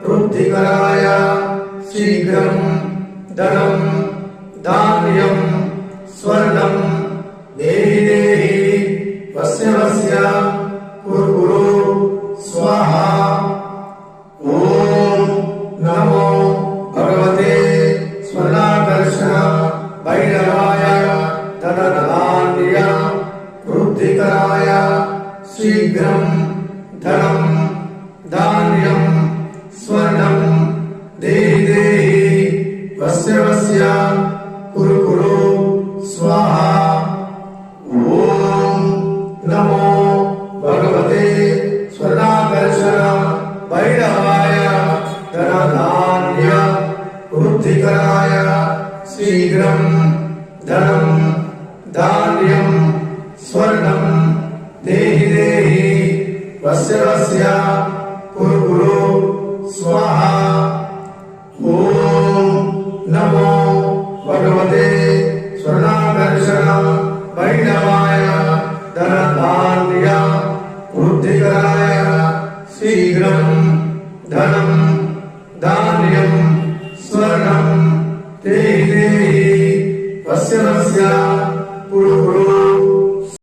వృద్ధికరాయ శీఘ్రం ధనం ధాన్యం స్వర్ణం దేహి దేహి వస్య వస్య కురు స్వాహ ఓం నమో భగవతే స్వర్ణాకర్షణ భైరవాయ ధనధాన్య వృద్ధికరాయ శీఘ్రం ధనం ధాన్యం స్వర్ణం దేహి దేహి వస్య వస్య కురు కురు స్వాహ ఓం నమో భగవతే స్వర్ణాకర్షణ భైరవాయ ధనధాన్య వృద్ధికరాయ శీఘ్రం ధనం ధాన్యం స్వర్ణం దేహి దేహి వస్య వస్య కురు కురు స్వాహ. ఓం నమో భగవతే స్వర్ణాకర్షణ భైరవాయ ధనధాన్య వృద్ధికరాయ శీఘ్రం ధనం ధాన్యం స్వర్ణం దేహి దేహి వస్య